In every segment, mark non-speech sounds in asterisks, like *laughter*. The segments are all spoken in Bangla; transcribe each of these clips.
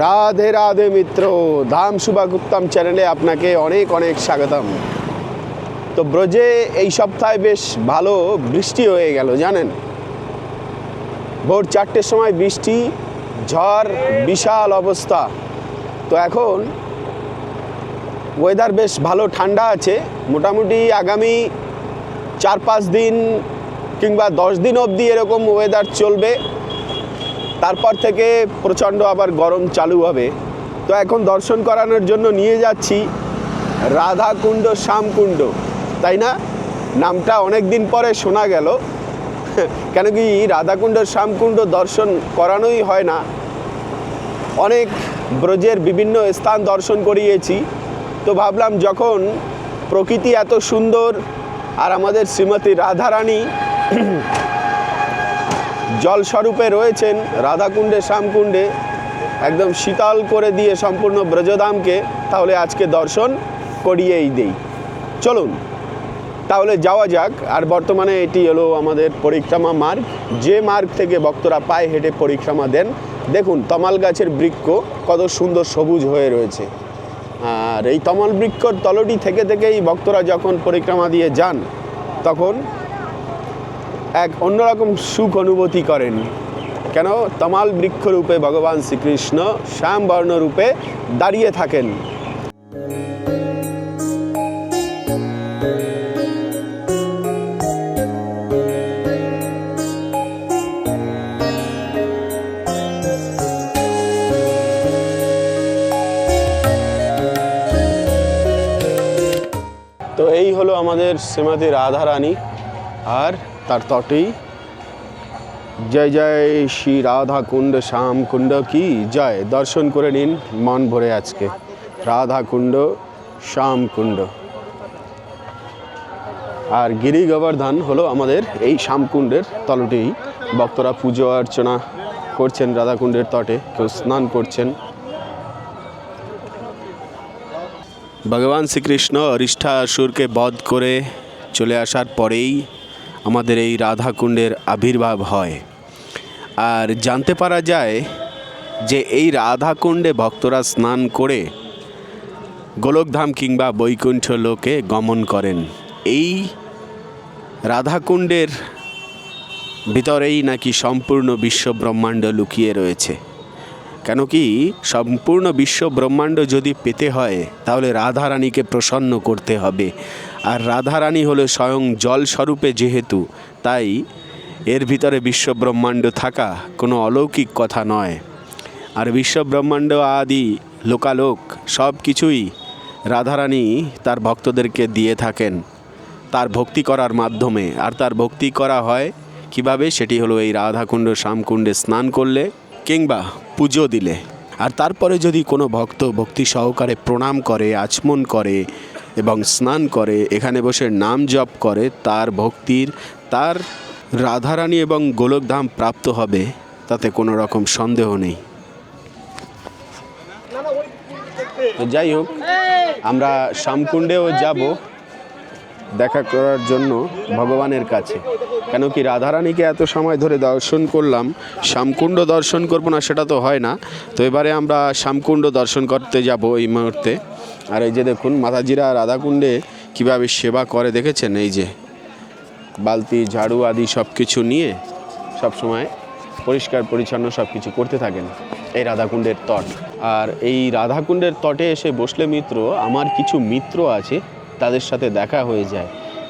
রাধে রাধে মিত্র, ধাম শুভাগুপ্তম চ্যানেলে আপনাকে অনেক অনেক স্বাগতম। তো ব্রজে এই সপ্তাহে বেশ ভালো বৃষ্টি হয়ে গেল, জানেন? ভোর চারটের সময় বৃষ্টি, ঝড়, বিশাল অবস্থা। তো এখন ওয়েদার বেশ ভালো, ঠান্ডা আছে। মোটামুটি আগামী চার পাঁচ দিন কিংবা দশ দিন অবধি এরকম ওয়েদার চলবে। তারপর থেকে প্রচণ্ড আবার গরম চালু হবে। তো এখন দর্শন করানোর জন্য নিয়ে যাচ্ছি রাধাকুণ্ড শ্যামকুণ্ড। তাই না? নামটা অনেক দিন পরে শোনা গেল। কেন কি রাধাকুণ্ড শ্যামকুণ্ড দর্শন করানোই হয় না। অনেক ব্রজের বিভিন্ন স্থান দর্শন করিয়েছি। তো ভাবলাম যখন প্রকৃতি এত সুন্দর আর আমাদের শ্রীমতী রাধারানী জলস্বরূপে রয়েছেন রাধাকুণ্ডে, শ্যামকুণ্ডে। একদম শীতল করে দিয়ে সম্পূর্ণ ব্রজধামকে তাহলে আজকে দর্শন করিয়েই দেই। চলুন, তাহলে যাওয়া যাক। আর বর্তমানে এটি হলো আমাদের পরিক্রমা মার্গ। যে মার্গ থেকে ভক্তরা পায়ে হেঁটে পরিক্রমা দেন, দেখুন তমাল গাছের বৃক্ষ কত সুন্দর সবুজ হয়ে রয়েছে। আর এই তমাল বৃক্ষর তলটি থেকে থেকেই ভক্তরা যখন পরিক্রমা দিয়ে যান, তখন এক অন্যরকম সুখ অনুভূতি করেন। কেন? তমাল বৃক্ষরূপে ভগবান শ্রীকৃষ্ণ শ্যাম বর্ণরূপে দাঁড়িয়ে থাকেন। তো এই হলো আমাদের শ্রীমতী রাধারানী। আর তার তটেই। জয় জয় শ্রী রাধা কুণ্ড শ্যাম কুণ্ড কি জয়। দর্শন করে নিন মন ভরে আজকে। রাধা কুণ্ড শ্যাম কুণ্ড আর গিরি গোবর্ধন হলো আমাদের এই শ্যামকুণ্ডের তলটেই। ভক্তরা পুজো অর্চনা করছেন রাধাকুণ্ডের তটে, কেউ স্নান করছেন। ভগবান শ্রীকৃষ্ণ অরিষ্ঠাসুরকে বধ করে চলে আসার পরেই আমাদের এই রাধাকুণ্ডের আবির্ভাব হয়। আর জানতে পারা যায় যে এই রাধাকুণ্ডে ভক্তরা স্নান করে গোলকধাম কিংবা বৈকুণ্ঠ লোকে গমন করেন। এই রাধাকুণ্ডের ভিতরেই নাকি সম্পূর্ণ বিশ্ব ব্রহ্মাণ্ড লুকিয়ে রয়েছে। কেন কি সম্পূর্ণ বিশ্ব ব্রহ্মাণ্ড যদি পেতে হয়, তাহলে রাধারানীকে প্রসন্ন করতে হবে। আর রাধারানী হলো স্বয়ং জল স্বরূপে যেহেতু, তাই এর ভিতরে বিশ্ব ব্রহ্মাণ্ড থাকা কোনো অলৌকিক কথা নয়। আর বিশ্ব ব্রহ্মাণ্ড, আদি, লোকালোক সব কিছুই রাধারানী তার ভক্তদেরকে দিয়ে থাকেন। তার ভক্তি করার মাধ্যমে। আর তার ভক্তি করা হয় কীভাবে? সেটি হলো এই রাধাকুণ্ড, শ্যামকুণ্ডে স্নান করলে কিংবা পুজো দিলে। আর তারপরে যদি কোনো ভক্ত ভক্তি সহকারে প্রণাম করে, আচমন করে এবং স্নান করে, এখানে বসে নাম জপ করে, তার ভক্তির, তার রাধারানী এবং গোলকধাম প্রাপ্ত হবে, তাতে কোনো রকম সন্দেহ নেই। তো যাই হোক, আমরা শ্যামকুণ্ডেও যাব। দেখা করার জন্য ভগবানের কাছে। কেন কি রাধারানীকে এত সময় ধরে দর্শন করলাম, শ্যামকুণ্ড দর্শন করব না সেটা তো হয় না। তো এবারে আমরা শ্যামকুণ্ড দর্শন করতে যাব এই মুহূর্তে। আর এই যে দেখুন, মাতাজিরা রাধাকুণ্ডে কীভাবে সেবা করে দেখেছেন? এই যে বালতি, ঝাড়ু আদি সব কিছু নিয়ে সব সময় পরিষ্কার, পরিচ্ছন্ন সব কিছু করতে থাকেন এই রাধাকুণ্ডের তট। আর এই রাধাকুণ্ডের তটে এসে বসলে মিত্র, আমার কিছু মিত্র আছে তাদের সাথে দেখা হয়ে যায়।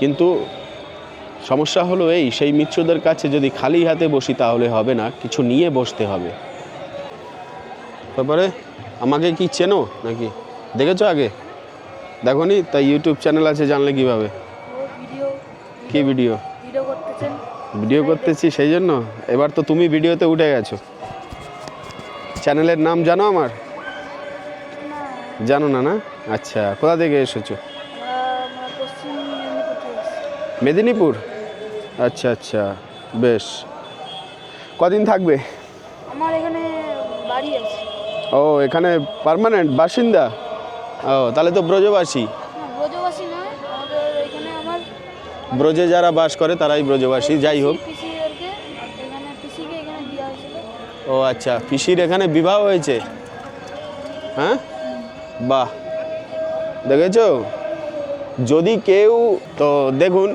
কিন্তু সমস্যা হলো এই সেই মিত্রদের কাছে যদি খালি হাতে বসি তাহলে হবে না কিছু নিয়ে বসতে হবে। তারপরে আমাকে কি চেনো নাকি? দেখেছ আগে? দেখো নি তাই ইউটিউব চ্যানেল আছে জানলে কীভাবে? কি ভিডিও? ভিডিও করতেছি সেই জন্য। এবার তো তুমি ভিডিওতে উঠে গেছো। চ্যানেলের নাম জানো আমার? জানো না না? আচ্ছা কোথা থেকে এসেছ? মেদিনীপুর? আচ্ছা আচ্ছা বেশ। কদিন থাকবে? আমার এখানে বাড়ি আছে। ও এখানে পার্মানেন্ট বাসিন্দা? ও তাহলে তো ব্রজবাসী। ব্রজবাসী নয় আমাদের এখানে আমার ব্রজে যারা বাস করে তারাই ব্রজবাসী যাই হোক। ও আচ্ছা পিসির এখানে বিবাহ হয়েছে? হ্যাঁ? বাহ। দেখেছ? যদি কেউ, তো দেখুন,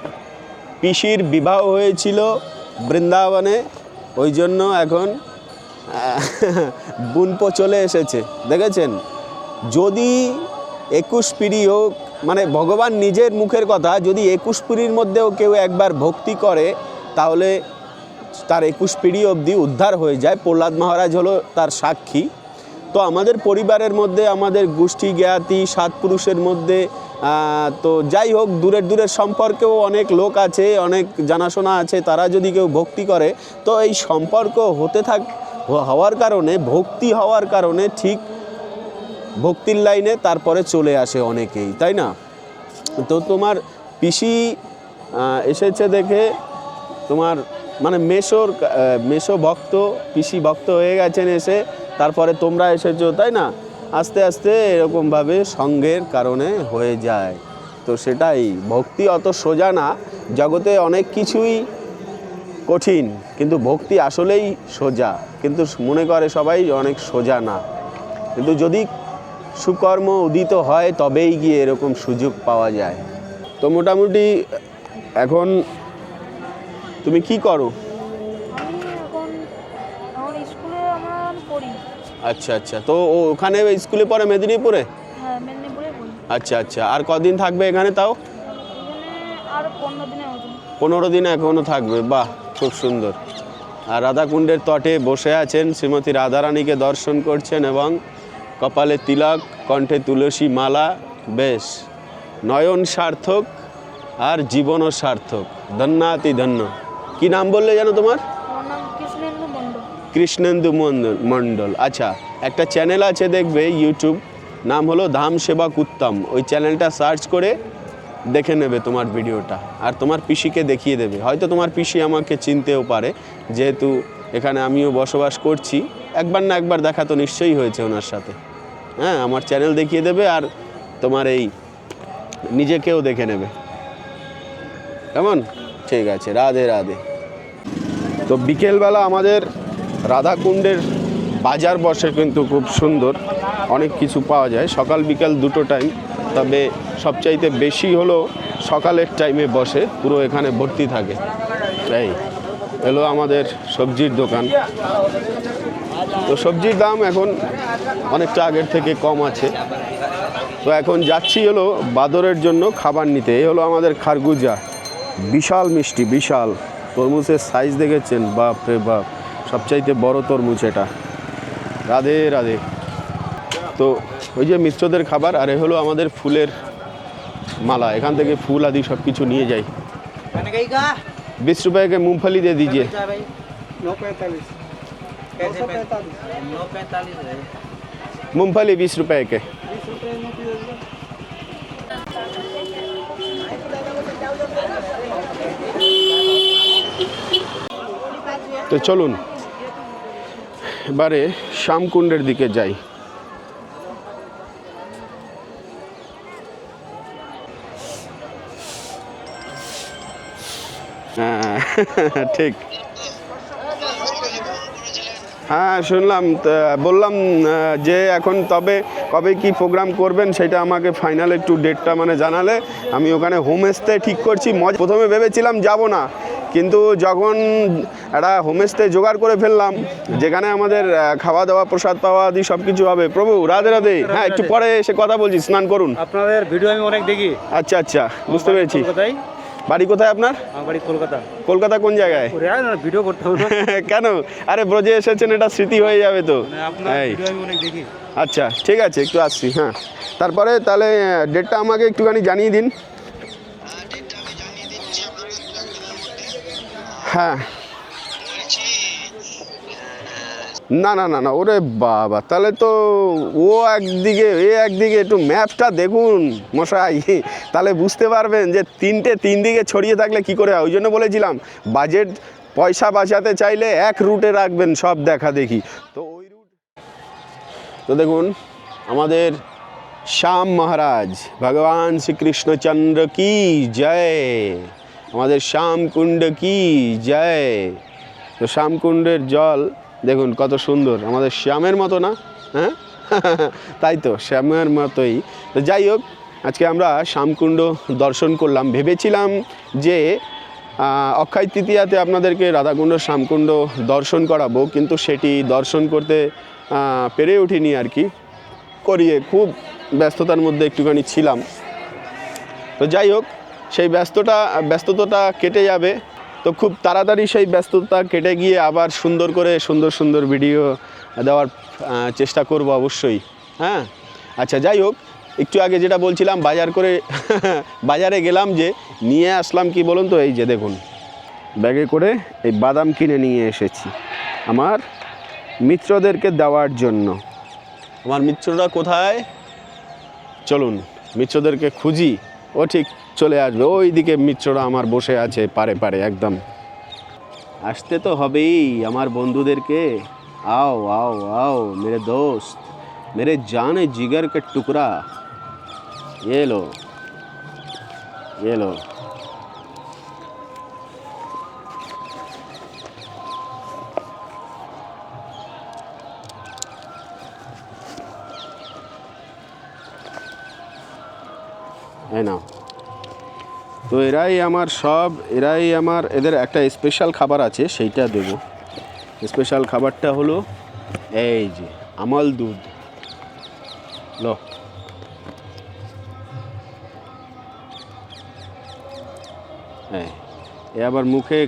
পিসির বিবাহ হয়েছিল বৃন্দাবনে, ওই জন্য এখন বুনপো চলে এসেছে, দেখেছেন? যদি একুশ পিড়ি হোক মানে ভগবান নিজের মুখের কথা, যদি একুশ পিড়ির মধ্যেও কেউ একবার ভক্তি করে, তাহলে তার একুশ পিড়ি অবধি উদ্ধার হয়ে যায়। প্রহ্লাদ মহারাজ হলো তার সাক্ষী। তো আমাদের পরিবারের মধ্যে, আমাদের গোষ্ঠী জ্ঞাতি, সাত পুরুষের মধ্যে তো যাই হোক, দূরের দূরের সম্পর্কেও অনেক লোক আছে, অনেক জানাশোনা আছে, তারা যদি কেউ ভক্তি করে, তো এই সম্পর্ক হতে থাক, হওয়ার কারণে, ভক্তি হওয়ার কারণে ঠিক ভক্তির লাইনে তারপরে চলে আসে অনেকেই, তাই না? তো তোমার পিসি এসেছে দেখে, তোমার মানে মেশোর মেশো ভক্ত, পিসি ভক্ত হয়ে গেছেন এসে, তারপরে তোমরা এসেছ, তাই না? আস্তে আস্তে এরকমভাবে সঙ্গের কারণে হয়ে যায়। তো সেটাই, ভক্তি অত সোজা না, জগতে অনেক কিছুই কঠিন, কিন্তু ভক্তি আসলেই সোজা। কিন্তু মনে করে সবাই অনেক সোজা না। কিন্তু যদি সুকর্ম উদিত হয়, তবেই গিয়ে এরকম সুযোগ পাওয়া যায়। তো মোটামুটি এখন তুমি কি করো? আচ্ছা আচ্ছা। তো ওখানে স্কুলে পড়ে মেদিনীপুরে? হ্যাঁ আচ্ছা আচ্ছা। আর কদিন থাকবে এখানে তাও? পনেরো দিনে মতো। পনেরো দিন এখনও থাকবে। বাহ খুব সুন্দর। আর রাধাকুণ্ডের তটে বসে আছেন শ্রীমতী রাধারানীকে দর্শন করছেন এবং কপালে তিলক কণ্ঠে তুলসী মালা বেশ। নয়ন সার্থক আর জীবনও সার্থক। ধন্যাতি ধন্য। কি নাম বললে যেন তোমার? কৃষ্ণেন্দু মণ্ডল। আচ্ছা একটা চ্যানেল আছে দেখবে ইউটিউব নাম হলো ধাম সেবা উত্তম ওই চ্যানেলটা সার্চ করে দেখে নেবে তোমার ভিডিওটা। আর তোমার পিসিকে দেখিয়ে দেবে। হয়তো তোমার পিসি আমাকে চিনতেও পারে, যেহেতু এখানে আমিও বসবাস করছি। একবার না একবার দেখা তো নিশ্চয়ই হয়েছে ওনার সাথে। হ্যাঁ আমার চ্যানেল দেখিয়ে দেবে আর তোমার এই নিজেকেও দেখে নেবে। কেমন? ঠিক আছে, রাধে রাধে। তো বিকেলবেলা আমাদের রাধাকুণ্ডের বাজার বসে কিন্তু খুব সুন্দর, অনেক কিছু পাওয়া যায়। সকাল, বিকাল দুটো টাইম তবে সবচাইতে বেশি হলো সকালের টাইমে বসে, পুরো এখানে ভর্তি থাকে। এই, এলো আমাদের সবজির দোকান। তো সবজির দাম এখন অনেকটা আগের থেকে কম আছে। তো এখন যাচ্ছি হলো বাদরের জন্য খাবার নিতে। এই হলো আমাদের খারগুজা। বিশাল মিষ্টি, বিশাল। তরমুজের সাইজ দেখেছেন? বাপ রে বাপ। সবচাইতে বড় তরমুজ এটা। রাধে রাধে। তো ওই যে মিশ্রদের খাবার আর এ হলো আমাদের ফুলের মালা। এখান থেকে ফুল আদি সব কিছু নিয়ে যাই। বিশ রুপায়কে মুমফলি দিয়ে দিজিয়ে মুমফলি বিশ রুপায়কে তো চলুন, এবারে শ্যামকুণ্ডের দিকে যাই। হ্যাঁ ঠিক। হ্যাঁ শুনলাম বললাম যে এখন তবে কবে কি প্রোগ্রাম করবেন সেটা আমাকে ফাইনাল একটু ডেটটা মানে জানালে। আমি ওখানে হোমস্টে ঠিক করছি, মজা প্রথমে ভেবেছিলাম যাব না। কিন্তু যখন একটা হোমস্টে জোগাড় করে ফেললাম যেখানে আমাদের খাওয়া দাওয়া প্রসাদ পাওয়া আদি সব কিছু হবে প্রভু রাধে রাধে। হ্যাঁ একটু পরে এসে কথা বলছি স্নান করুন। আপনাদের ভিডিও আমি অনেক দেখি। আচ্ছা আচ্ছা বুঝতে পেরেছি। বাড়ি কোথায় আপনার? বাড়ি কলকাতা। কলকাতা কোন জায়গায়? ভিডিও করতে হবে *laughs* কেন? আরে ব্রজে এসেছেন এটা স্মৃতি হয়ে যাবে তো। মানে আচ্ছা ঠিক আছে একটু আসছি হ্যাঁ। তারপরে তাহলে ডেটটা আমাকে একটুখানি জানিয়ে দিন। হ্যাঁ। না না না না, ওরে বাবা, তাহলে তো ও একদিকে, এ একদিকে একটু ম্যাপটা দেখুন মশাই, তাহলে বুঝতে পারবেন যে তিনটে তিন দিকে ছড়িয়ে থাকলে কি করে হয়। ওই জন্য বলেছিলাম বাজেট পয়সা বাঁচাতে চাইলে এক রুটে রাখবেন সব দেখা দেখি। তো ওই রুট তো দেখুন, আমাদের শ্যাম মহারাজ, ভগবান শ্রীকৃষ্ণচন্দ্র কি জয়। আমাদের শ্যাম কুণ্ড কি জয়? তো শ্যাম কুণ্ডের জল, দেখুন কত সুন্দর, আমাদের শ্যামের মতো না? হ্যাঁ? *laughs* তাই তো, শ্যামের মতোই। তো যাই হোক, আজকে আমরা শ্যামকুণ্ড দর্শন করলাম। ভেবেছিলাম যে অক্ষয় তৃতীয়াতে আপনাদেরকে রাধাকুণ্ড শ্যামকুণ্ড দর্শন করাবো, কিন্তু সেটি দর্শন করতে পেরে উঠিনি আর কি। করিয়ে খুব ব্যস্ততার মধ্যে একটুখানি ছিলাম। তো যাই হোক সেই ব্যস্ততা, ব্যস্ততাটা কেটে যাবে। তো খুব তাড়াতাড়ি সেই ব্যস্ততা কেটে গিয়ে আবার সুন্দর করে সুন্দর সুন্দর ভিডিও দেওয়ার চেষ্টা করব অবশ্যই। হ্যাঁ? আচ্ছা যাই হোক, একটু আগে যেটা বলছিলাম, বাজার করে, *laughs* বাজারে গেলাম যে, নিয়ে আসলাম কি বলুন তো? এই যে দেখুন, ব্যাগে করে এই বাদাম কিনে নিয়ে এসেছি। আমার মিত্রদেরকে দেওয়ার জন্য। আমার মিত্ররা কোথায়? চলুন, মিত্রদেরকে খুঁজি। ও ঠিক চলে আসবে ওই দিকে মিত্ররা আমার বসে আছে পারে পারে একদম আসতে তো হবেই আমার বন্ধুদেরকে आओ आओ आओ मेरे दोस्त मेरे जाने जिगर के टुकड़ा ये लो ये लो এই নাও তো এরাই আমার সব, এরাই আমার, এদের একটা স্পেশাল খাবার আছে, সেইটা দেবো। স্পেশাল খাবারটা হলো এই যে, আমল দুধ। লো। হ্যাঁ এ আবার মুখে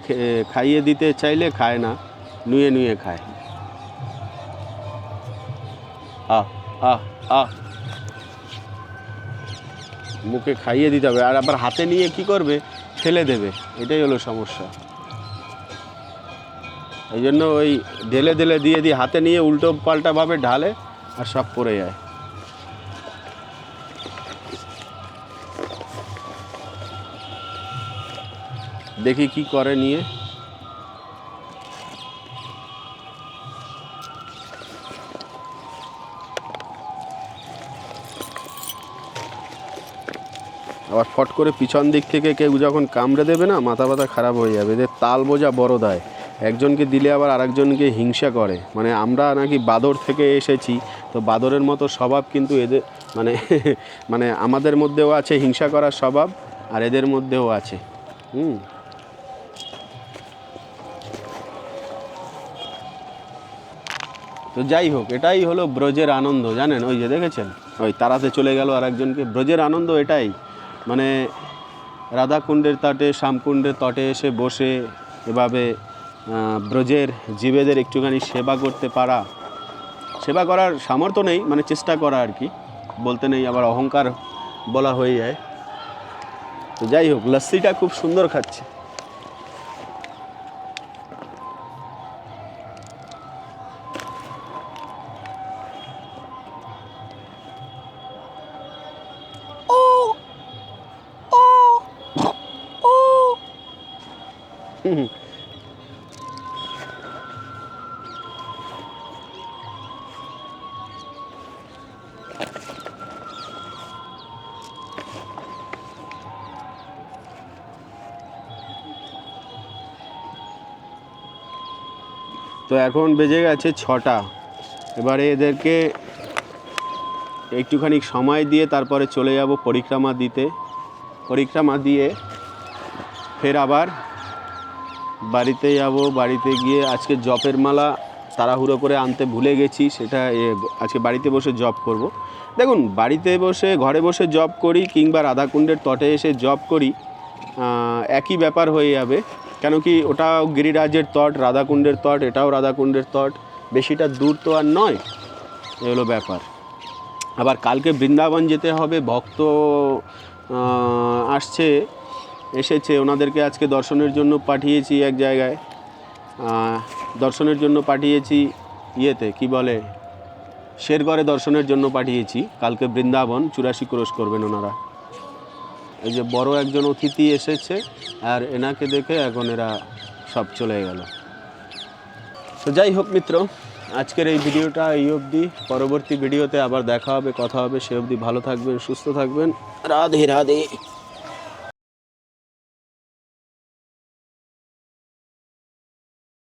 খাইয়ে দিতে চাইলে খায় না, নুয়ে নুয়ে খায়। আহ আহ আহ। মুখে খাইয়ে দিতে হবে। আর আবার হাতে নিয়ে কি করবে? ফেলে দেবে। এটাই হলো সমস্যা। এই জন্য ওই ঢেলে ঢেলে দিয়ে দিয়ে হাতে নিয়ে উল্টো পাল্টাভাবে ঢালে আর সব পড়ে যায়। দেখি কি করে নিয়ে। আবার ফট করে পিছন দিক থেকে কেউ যখন কামড়ে দেবে না, মাথা ব্যথা খারাপ হয়ে যাবে। এদের তাল বোঝা বড় দেয়। একজনকে দিলে আবার আরেকজনকে হিংসা করে। মানে আমরা নাকি বাদর থেকে এসেছি, তো বাদরের মতো স্বভাব কিন্তু এদের মানে *laughs* মানে আমাদের মধ্যেও আছে হিংসা করার স্বভাব, আর এদের মধ্যেও আছে। হুম। তো যাই হোক, এটাই হলো ব্রজের আনন্দ, জানেন? ওই যে দেখেছেন? ওই তারাতে চলে গেল আর একজনকে ব্রজের আনন্দ এটাই। মানে রাধাকুণ্ডের তটে, শ্যামকুণ্ডের তটে এসে বসে এভাবে ব্রজের জীবেদের একটুখানি সেবা করতে পারা। সেবা করার সামর্থ্য নেই মানে চেষ্টা করা আর কি। বলতে নেই, আবার অহংকার বলা হয়ে যায়। তো যাই হোক, লস্যিটা খুব সুন্দর খাচ্ছে। তো এখন বেজে গেছে ছটা। এবারে এদেরকে একটুখানি সময় দিয়ে তারপরে চলে যাব পরিক্রমা দিতে। পরিক্রমা দিয়ে ফের আবার বাড়িতে যাব, বাড়িতে গিয়ে আজকে জপের মালা তাড়াহুড়ো করে আনতে ভুলে গেছি, সেটা আজকে বাড়িতে বসে জব করব। দেখুন, বাড়িতে বসে, ঘরে বসে জব করি কিংবা রাধাকুণ্ডের তটে এসে জব করি একই ব্যাপার হয়ে যাবে। কেন কি ওটাও গিরিরাজের তট, রাধাকুণ্ডের তট, এটাও রাধাকুণ্ডের তট। বেশিটা দূর তো আর নয়, এ হলো ব্যাপার। আবার কালকে বৃন্দাবন যেতে হবে, ভক্ত আসছে, এসেছে, ওনাদেরকে আজকে দর্শনের জন্য পাঠিয়েছি এক জায়গায়। দর্শনের জন্য পাঠিয়েছি ইয়েতে, কি বলে, শেরগড়ে দর্শনের জন্য পাঠিয়েছি। কালকে বৃন্দাবন, চুরাশি ক্রোশ করবেন ওনারা। এই যে বড় একজন অতিথি এসেছে আর এনাকে দেখে এখন এরা সব চলে গেল। তো যাই হোক মিত্র, আজকের এই ভিডিওটা এই অবধি। পরবর্তী ভিডিওতে আবার দেখা হবে, কথা হবে। সে অবধি ভালো থাকবেন, সুস্থ থাকবেন। রাধে রাধে।